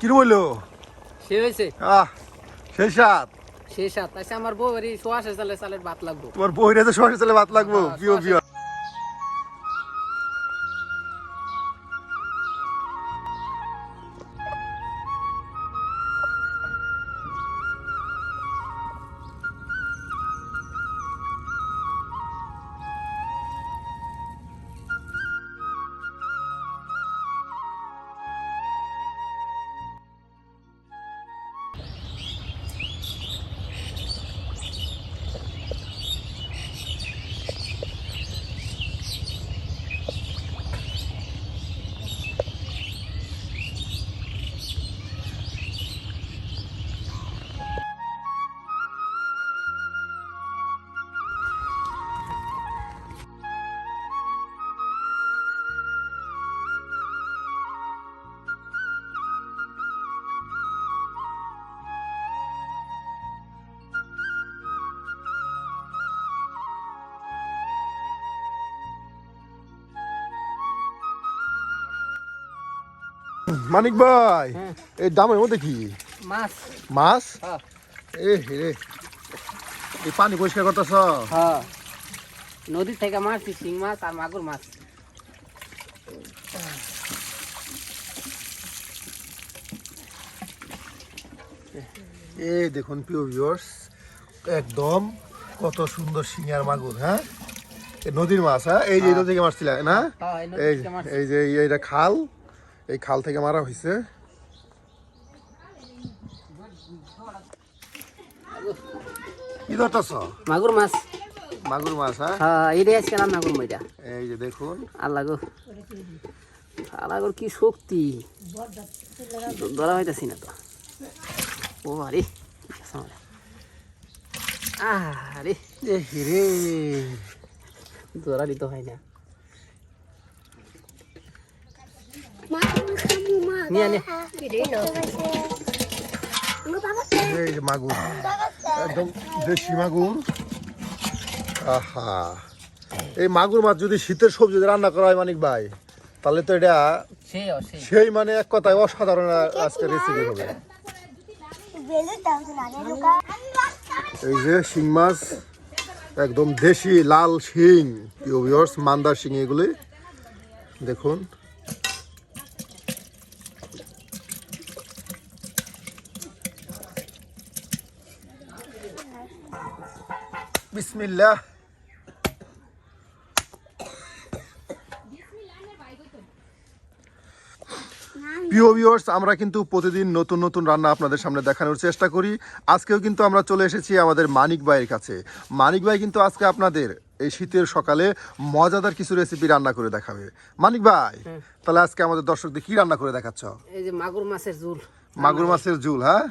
কি বলল? সে হয়েছে। আহ সেই সাত। সে সাত। আচ্ছা আমার বউ বাড়ি সোয়াশে চালে চালের ভাত লাগবো। তোমার বইরে তো সরষে তেলে ভাত লাগবো? হ্যাঁ, প্রিয় মানিক ভাই হ্যাঁ। এই ডামের মধ্যে কি? মাছ। মাছ? হ্যাঁ। এ রে। এই পানি পরিষ্কার করতেছ? হ্যাঁ। নদীর থেকে মারছি শিং মাছ আর মাগুর মাছ। এ দেখুন প্রিয় ভিউয়ার্স একদম কত সুন্দর শিঙার মাগুর হ্যাঁ? নদীর মাছ হ্যাঁ? এই যে নদী থেকে মারছিল না? হ্যাঁ এই নদী এই থেকে মারছি এই যে এইটা খাল এই খাল থেকে মারা হয়েছে কি ধরতেছ? মাগুর মাছ। মাগুর মাছ হ্যাঁ? হ্যাঁ আজকে করব এটা এই যে দেখুন। আল্লাহ গো। আল্লাহ গোর কি শক্তি। ধরা হইতাছি না তো। ও আরে। আরে ধরা দিতে হয় না। নিয়ে নে এই যে মাগুর। একদম দেশি মাগুর। আহা। এই মাগুর মাছ যদি শীতের সবজি দিয়ে রান্না করা হয় মানিক ভাই তাহলে তো এটা সেই মানে এক কথায় অসাধারণ আজকে রেসিপি হবে। এই যে শিং মাছ একদম দেশি লাল শিং। মান্দার শিং এগুলি। দেখুন। বিসমিল্লাহ। প্রিয় ভিউয়ার্স আমরা কিন্তু প্রতিদিন নতুন নতুন রান্না আপনাদের সামনে দেখানোর চেষ্টা করি। আজকেও কিন্তু আমরা চলে এসেছি আমাদের মানিক ভাইয়ের কাছে। মানিক ভাই কিন্তু আজকে আপনাদের এই শীতের সকালে মজাদার কিছু রেসিপি রান্না করে দেখাবে। মানিক ভাই তাহলে আজকে আমাদের দর্শকদের কি রান্না করে দেখাচ্ছ? এই যে মাগুর মাছের ঝুল। মাগুর মাছের ঝুল হ্যাঁ।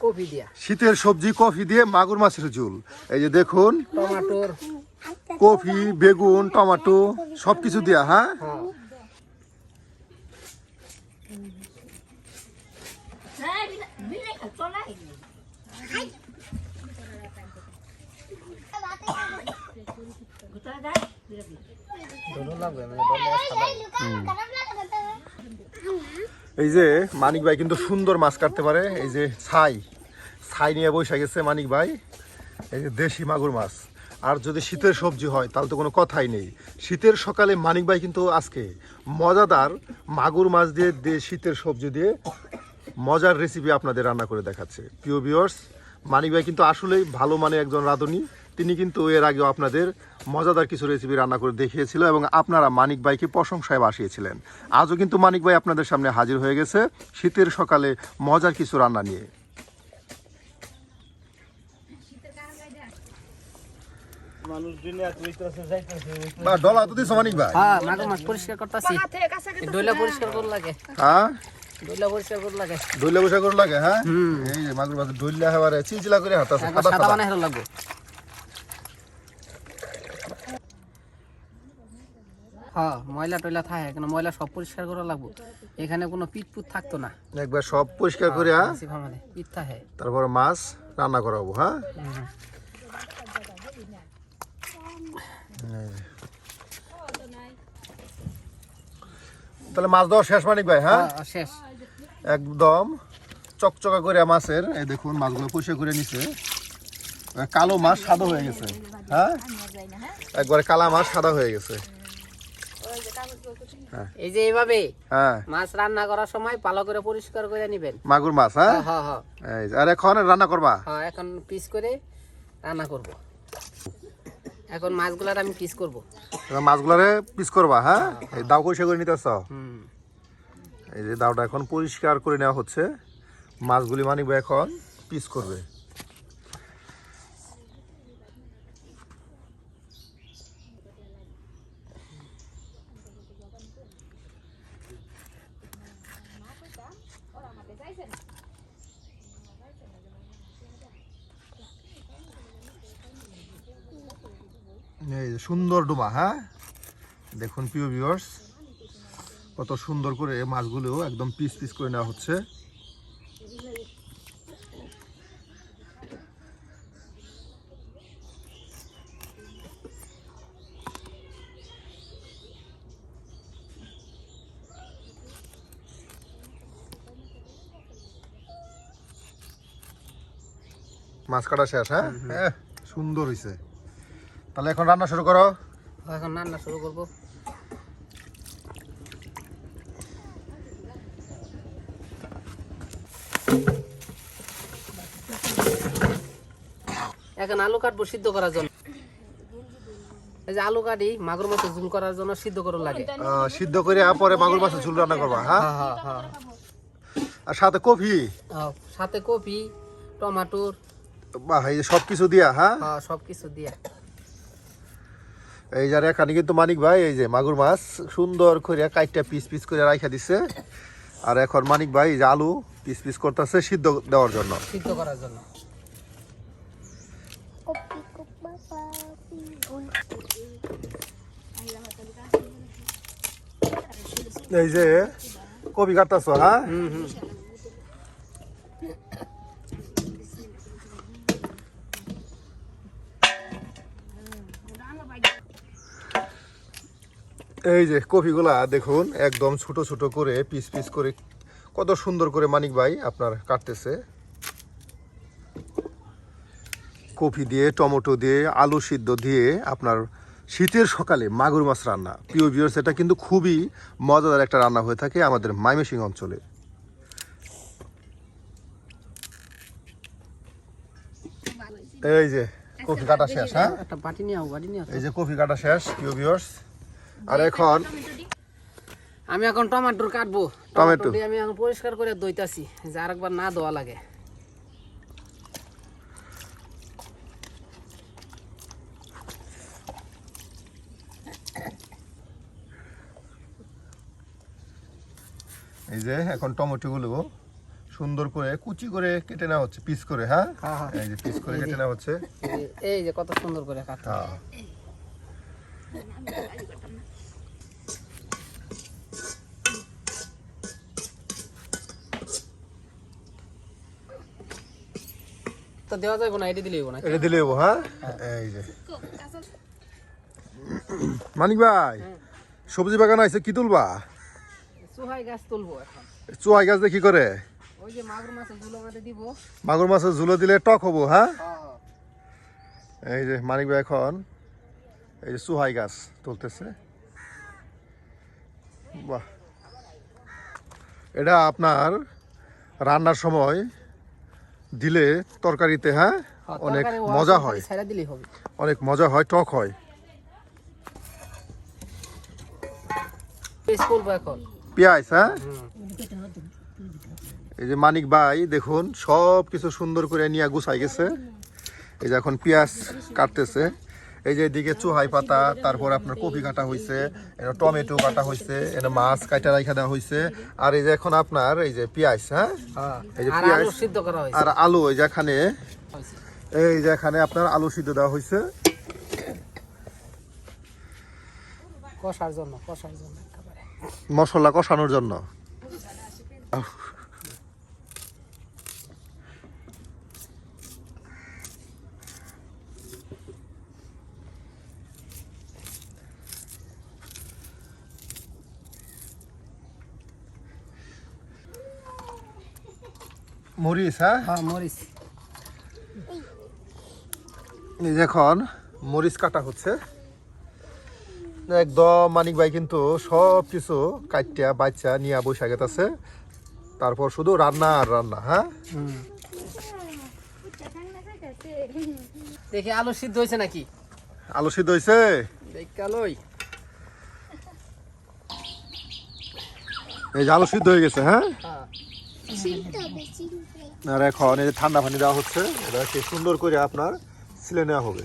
হ্যাঁ কপি দিয়া। শীতের সবজি কফি দিয়ে মাগুর মাছের ঝুল। এই যে দেখুন টমাটোর। কফি বেগুন টমেটো সব কিছু দিয়া হ্যাঁ? হ্যাঁ। লাগবে মানে খাবার এই যে মানিক ভাই কিন্তু সুন্দর মাছ কাটতে পারে। এই যে ছাই ছাই নিয়ে বসে গেছে মানিক ভাই। এই যে দেশি মাগুর মাছ। আর যদি শীতের সবজি হয়, তাহলে তো কোনো কথাই নেই। শীতের সকালে মানিক ভাই কিন্তু আজকে মজাদার মাগুর মাছ দিয়ে শীতের সবজি দিয়ে মজার রেসিপি আপনাদের রান্না করে দেখাচ্ছে। প্রিয় ভিউয়ার্স মানিক ভাই কিন্তু আসলেই ভালো মানে একজন রাঁধুনি। তিনি কিন্তু এর আগেও আপনাদের মজাদার কিছু রেসিপি রান্না করে দেখিয়েছিল এবং আপনারা মানিক ভাইকে প্রশংসায় বাসিয়েছিলেন। আজও কিন্তু মানিক ভাই আপনাদের সামনে হাজির হয়ে গেছে শীতের সকালে মজার কিছু রান্না নিয়ে। বা ডলা তো দিছো মানিক ভাই। হ্যাঁ মাগুর মাছ পরিষ্কার করতেছি। ডইলা পরিষ্কার করতে লাগে। হ্যাঁ? ডইলা পরিষ্কার করতে লাগে। দইলা বসা করে লাগে হ্যাঁ? এই যে মাগুর মাছ দইলা হেবারে চিলচিলা করে হাতাছে সাদা বানাই হেলো লাগবো। হ্যাঁ ময়লা টয়লা থাকে কেন ময়লা সব পরিষ্কার করা লাগবো। এখানে কোনো পিট পুট থাকতো না। একবার সব পরিষ্কার করে হ্যাঁ? পিট থাকে। তারপরে মাছ রান্না করাবো হ্যাঁ? তাহলে মাছ দেওয়া শেষ মানিক ভাই হ্যাঁ? হ্যাঁ, শেষ। একদম চকচকা করে মাছের এই দেখুন মাছগুলো পরিষ্কার করে নিছে। কালো মাছ সাদা হয়ে গেছে হ্যাঁ? একবারে কালা মাছ সাদা হয়ে গেছে। এই যে এইভাবে হ্যাঁ। মাছ রান্না করার সময় ভালো করে পরিষ্কার করে নিবেন। মাগুর মাছ হ্যাঁ? হ্যাঁ হ্যাঁ আর এখন রান্না করবা? হ্যাঁ এখন পিস করে রান্না করব। এখন মাছগুলার আমি পিস করব। মাছগুলারে পিস করবা হ্যাঁ? এই দাও পরিষ্কার করে নিতেছ? এই যে দাওটা এখন পরিষ্কার করে নেওয়া হচ্ছে। মাছগুলি মানিব এখন পিস করবে। এই সুন্দর ডুমা হ্যাঁ? দেখুন প্রিয় ভিউয়ার্স কত সুন্দর করে মাছগুলো একদম পিস পিস করে নেওয়া হচ্ছে। মাছ কাটা শেষ হ্যাঁ? হ্যাঁ সুন্দর হয়েছে তাহলে এখন রান্না শুরু করো। এখন রান্না শুরু করব। এখন আলু কাটবো সিদ্ধ করার জন্য। এই যে আলু কাটি মাগুর মতো জুল করার জন্য সিদ্ধ করা লাগে। সিদ্ধ করে পরে মাগুর মাছের ঝুল রান্না করবা হ্যাঁ? হ্যাঁ হ্যাঁ আর সাথে সাথে কপি টমাটোর। বাহ এই সব কিছু দিয়া হ্যাঁ? হ্যাঁ সব কিছু দিয়া। এই যার এখানে কিন্তু মানিক ভাই এই যে মাগুর মাছ সুন্দর করে কাইটটা পিস পিস করে রাখা দিছে। আর এখন মানিক ভাই এই যে আলু পিস পিস করতেছে সিদ্ধ দেওয়ার জন্য। সিদ্ধ করার জন্য। এই যে কবি কাটতেছ হ্যাঁ? এই যে কপিগুলা দেখুন একদম ছোট ছোট করে পিস পিস করে কত সুন্দর করে মানিক ভাই আপনার কাটতেছে। কফি দিয়ে টমেটো দিয়ে আলু সিদ্ধ দিয়ে আপনার শীতের সকালে মাগুর মাছ রান্না। প্রিয় ভিউয়ার্স এটা কিন্তু খুবই মজাদার একটা রান্না হয়ে থাকে আমাদের মাইমেসিং অঞ্চলে। এই যে কফি কাটা শেষ হ্যাঁ। এই যে কফি কাটা শেষ প্রিয় ভিউয়ার্স আর এখন? আমি এখন টমেটোর কাটবো। টমেটো। আমি এখন পরিষ্কার করে দইতাছি যে আরেকবার না দেওয়া লাগে। এই যে এখন টমেটোগুলো সুন্দর করে কুচি করে কেটে নেওয়া হচ্ছে পিস করে হ্যাঁ? হ্যাঁ, হ্যাঁ। এই যে পিস করে কেটে নেওয়া হচ্ছে। এই যে- কত সুন্দর করে কাটতে তো দেওয়া যাবে না এটি দিলেই না এটা দিলে হ্যাঁ? এই যে। মানিক ভাই সবজি বাগান আছে কি তুলবা? সুহাই গাছ তুলবো এখন। চুয়াই গাছ দিয়ে কি করে? ওই যে মাগুর মাছের মাঝে দিব। মাগুর মাছের ঝুলো দিলে টক হব হ্যাঁ? হ্যাঁ এই যে মানিক ভাই এখন এই যে সুহাই গাছ তুলতেছে। বাহ। এটা আপনার রান্নার সময় দিলে তরকারিতে হ্যাঁ? অনেক মজা হয়। অনেক মজা হয় টক হয়। পেঁয়াজ হ্যাঁ? এই যে মানিক ভাই দেখুন সব কিছু সুন্দর করে নিয়ে গুছাই গেছে। এই যে এখন পেঁয়াজ কাটতেছে। এই যে এদিকে চুহাই পাতা তারপর আপনার কপি কাটা হয়েছে এটা টমেটো কাটা হয়েছে এটা মাছ কাটা রাখা দেওয়া হয়েছে আর এই যে এখন আপনার এই যে পেঁয়াজ হ্যাঁ? হ্যাঁ এই যে পেঁয়াজ সিদ্ধ করা হয়েছে আর আলু এই যে এখানে এই যে এখানে আপনার আলু সিদ্ধ দেওয়া হয়েছে কষার জন্য কষার জন্য মশলা কষানোর জন্য। মরিচ হ্যাঁ? হ্যাঁ মরিচ। এই যে এখন মরিচ কাটা হচ্ছে। একদম মানিক ভাই কিন্তু সব কিছু কাটিয়া বাচ্চা নিয়ে বসে গেছে তারপর শুধু রান্না আর রান্না হ্যাঁ? দেখি আলু সিদ্ধ হয়েছে নাকি? আলু সিদ্ধ হয়েছে? এই যে আলু সিদ্ধ হয়ে গেছে হ্যাঁ? হ্যাঁ। আর এখন এই যে ঠান্ডা পানি দেওয়া হচ্ছে এটাকে সুন্দর করে আপনার সিলে নেওয়া হবে।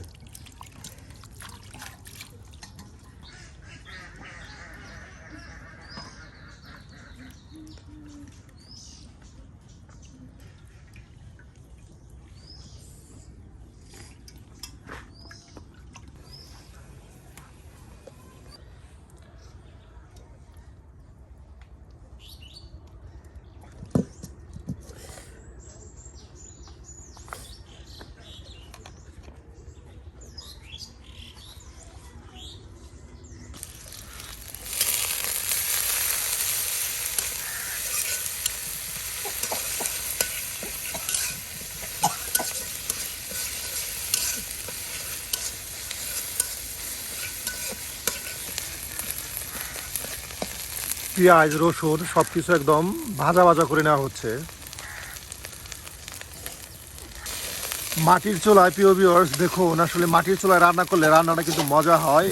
পেঁয়াজ, রসুন সব কিছু একদম ভাজা ভাজা করে নেওয়া হচ্ছে। মাটির চুলায়, প্রিয় দেখুন, আসলে মাটির চুলায় রান্না করলে রান্নাটা কিন্তু মজা হয়।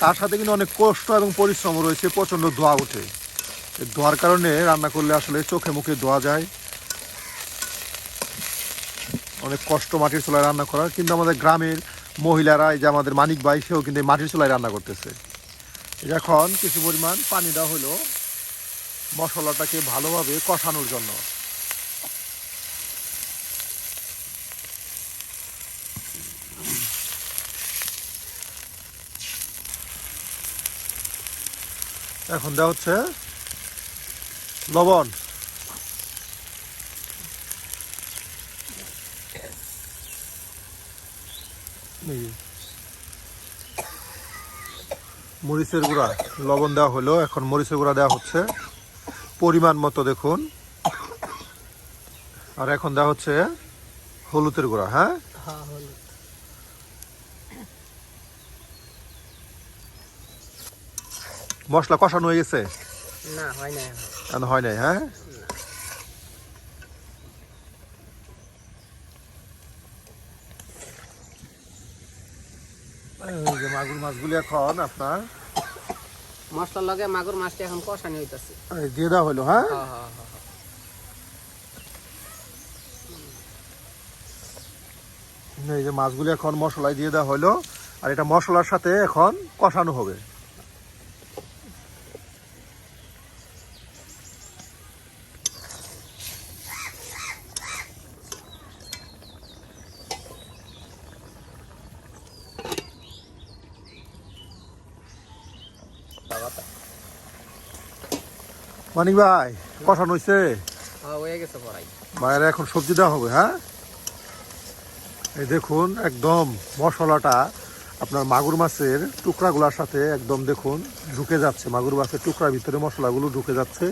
তার সাথে কিন্তু অনেক কষ্ট এবং পরিশ্রম রয়েছে, প্রচণ্ড ধোয়া ওঠে। ধোয়ার কারণে রান্না করলে আসলে চোখে মুখে ধোয়া যায়। অনেক কষ্ট মাটির চুলায় রান্না করার, কিন্তু আমাদের গ্রামের মহিলারা যে আমাদের মানিক ভাই, সেও কিন্তু মাটির চুলায় রান্না করতেছে। এখন কিছু পরিমাণ পানি দেওয়া হলো। মশলাটাকে ভালোভাবে কষানোর জন্য। এখন দেওয়া হচ্ছে লবণ। মরিচের গুঁড়া, লবণ দেওয়া হলো, এখন মরিচের গুঁড়া দেওয়া হচ্ছে। পরিমাণ মতো দেখুন। আর এখন দেওয়া হচ্ছে হলুদের গুঁড়া হ্যাঁ? হ্যাঁ মশলা কষানো হয়ে গেছে? না হয় না হয় নাই হ্যাঁ? মাগুর মাছগুলি এখন আপনার মশলার লগে মাগুর মাছটা এখন কষানি হইতাছে। দিয়ে দেওয়া হলো হ্যাঁ? হ্যাঁ হ্যাঁ হ্যাঁ এই যে মাছগুলি এখন মশলায় দিয়ে দেওয়া হলো আর এটা মশলার সাথে এখন কষানো হবে। মানিক ভাই কষানো হয়েছে হ্যাঁ হয়ে বাইরে এখন সবজি দেওয়া হবে হ্যাঁ? এই দেখুন একদম মশলাটা আপনার মাগুর মাছের টুকরাগুলোর সাথে একদম দেখুন ঢুকে যাচ্ছে। মাগুর মাছের টুকরার ভিতরে মশলাগুলো ঢুকে যাচ্ছে।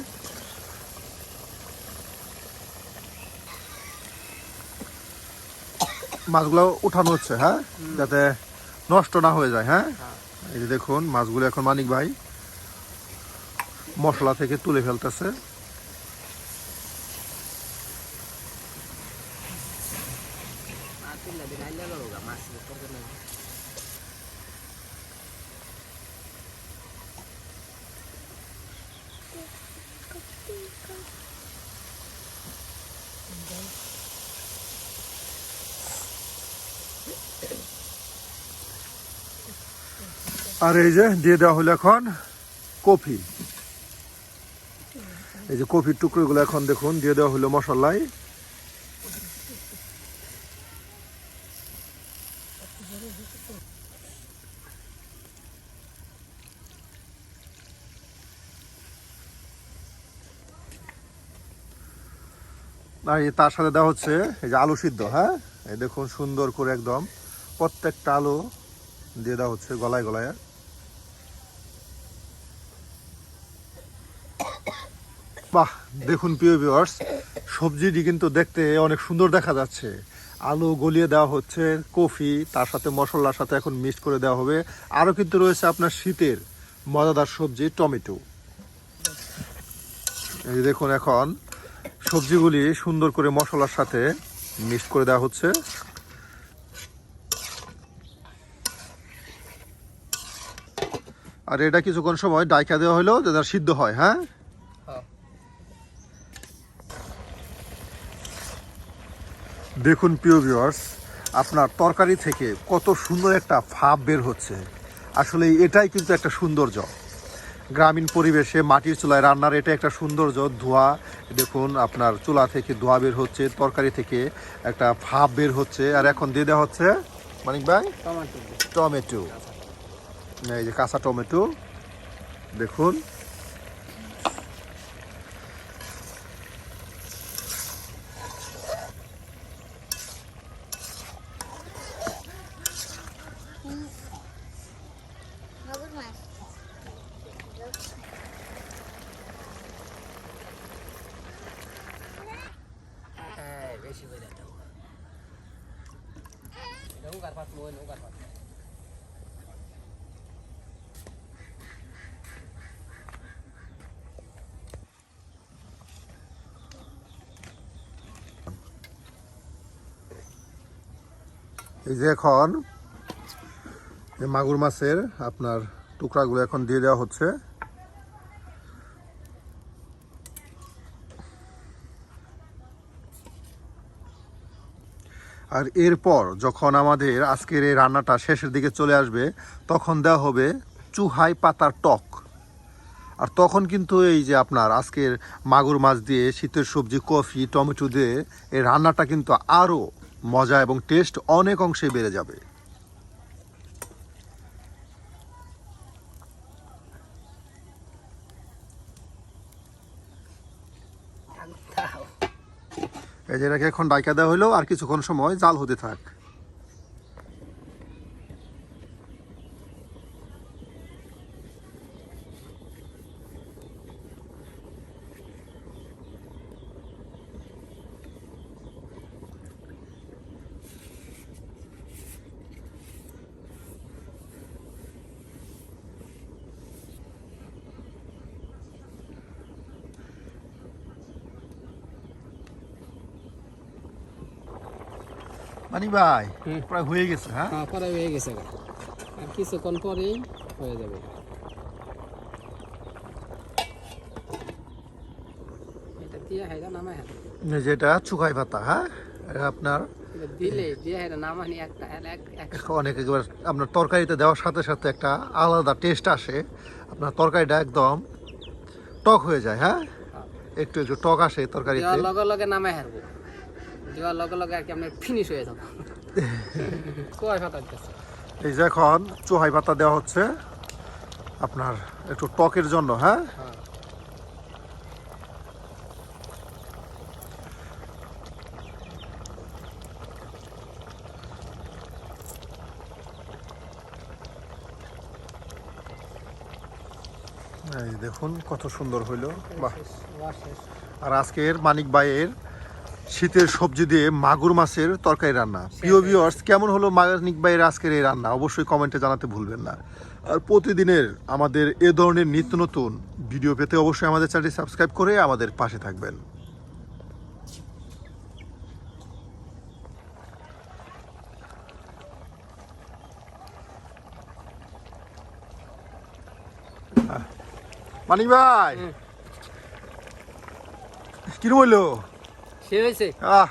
মাছগুলো উঠানো হচ্ছে হ্যাঁ? যাতে নষ্ট না হয়ে যায় হ্যাঁ। এই যে দেখুন মাছগুলো এখন মানিক ভাই মশলা থেকে তুলে ফেলতেছে। আর এই যে দিয়ে দেওয়া হলো এখন কফি। এই যে কফির টুকরোগুলো এখন দেখুন, দিয়ে দেওয়া হলো মশলায় আর তার সাথে দেওয়া হচ্ছে এই যে আলু সিদ্ধ হ্যাঁ? এই দেখুন সুন্দর করে একদম প্রত্যেকটা আলু দিয়ে দেওয়া হচ্ছে গলায় গলায়। বাহ, দেখুন প্রিয় ভিউয়ার্স সবজিটি কিন্তু দেখতে অনেক সুন্দর দেখা যাচ্ছে। আলু গলিয়ে দেওয়া হচ্ছে, কফি, তার সাথে মশলার সাথে এখন মিক্সড করে দেওয়া হবে। আরও কিন্তু রয়েছে আপনার শীতের মজাদার সবজি, টমেটো। এই দেখুন এখন, সবজিগুলি সুন্দর করে মশলার সাথে মিক্সড করে দেওয়া হচ্ছে। আর এটা কিছুক্ষণ সময় ডাইকা দেওয়া হলো যাতে সিদ্ধ হ্যাঁ হ্যাঁ। দেখুন প্রিয় ভিউয়ার্স আপনার তরকারি থেকে কত সুন্দর একটা ফাপ বের হচ্ছে। আসলে এটাই কিন্তু একটা সৌন্দর্য। গ্রামীণ পরিবেশে মাটির চুলায় রান্নার এটা একটা সৌন্দর্য ধোয়া দেখুন আপনার চুলা থেকে ধোয়া বের হচ্ছে তরকারি থেকে একটা ফাপ বের হচ্ছে। আর এখন দিয়ে দেওয়া হচ্ছে মানিক ভাই? টমেটো। টমেটো। এই যে কাঁচা টমেটো দেখুন। এই যে এখন এই মাগুর মাছের আপনার টুকরাগুলো এখন দিয়ে দেওয়া হচ্ছে। আর এরপর যখন আমাদের আজকের এই রান্নাটা শেষের দিকে চলে আসবে, তখন দেওয়া হবে চুহাই পাতার টক। আর তখন কিন্তু এই যে আপনার আজকের মাগুর মাছ দিয়ে শীতের সবজি, কফি, টমেটো দিয়ে এই রান্নাটা কিন্তু আরও মজা এবং টেস্ট অনেক অংশে বেড়ে যাবে। এই যে এটাকে এখন ডাইকা দেওয়া হলো আর কিছুক্ষণ সময় জাল হতে থাক। মানি ভাই প্রায় হয়ে গেছে হ্যাঁ? হ্যাঁ পরে হয়ে গেছে আর কিছুক্ষণ পরেই হয়ে যাবে। যেটা চুকাই পাতা হ্যাঁ? আপনার অনেক একেবারে আপনার তরকারিতে দেওয়ার সাথে সাথে একটা আলাদা টেস্ট আসে। আপনার তরকারিটা একদম টক হয়ে যায় হ্যাঁ? একটু একটু টক আসে তরকারিতে। লগে লগে নামাই হারবো। দেওয়ার লগে লগে আর কি আপনার ফিনিশ হয়ে যাব। ফাটা দিতেছে। এই যে এখন চুহাই পাতা দেওয়া হচ্ছে। আপনার একটু টকের জন্য হ্যাঁ? এই দেখুন কত সুন্দর হইল। বাহ। আর আজকের মানিক ভাইয়ের শীতের সবজি দিয়ে মাগুর মাছের তরকারি রান্না। প্রিয় ভিউয়ার্স কেমন হলো মানিক ভাইয়ের আজকের এই রান্না? অবশ্যই কমেন্টে জানাতে ভুলবেন না। আর প্রতিদিনের আমাদের এ ধরনের নিত্য নতুন ভিডিও পেতে অবশ্যই আমাদের চ্যানেলটি সাবস্ক্রাইব করে আমাদের পাশে থাকবেন। মানিক ভাই। কিরম হইল সে হয়েছে? আহ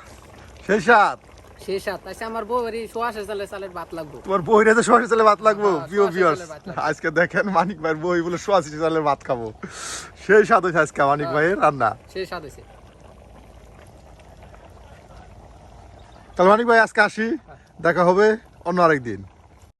সেই সাত। শেষ সাত। আচ্ছা আমার বউ বাড়ি সোয়া শেষ চালে চালের ভাত লাগবো। তোমার তো সোয়াশি চালে ভাত লাগবো? হ্যাঁ, প্রিয় ভিউয়ার্স ভাত লাগবে। আজকে দেখেন মানিক ভাইয়ের বই বলে সোয়াশি চালের ভাত খাব। সেই স্বাদ হয়েছে আজকে মানিক হ্যাঁ। ভাইয়ের রান্না। সাত হয়েছে। তাহলে মানিক ভাই আজকে আসি। দেখা হবে অন্য আরেকদিন।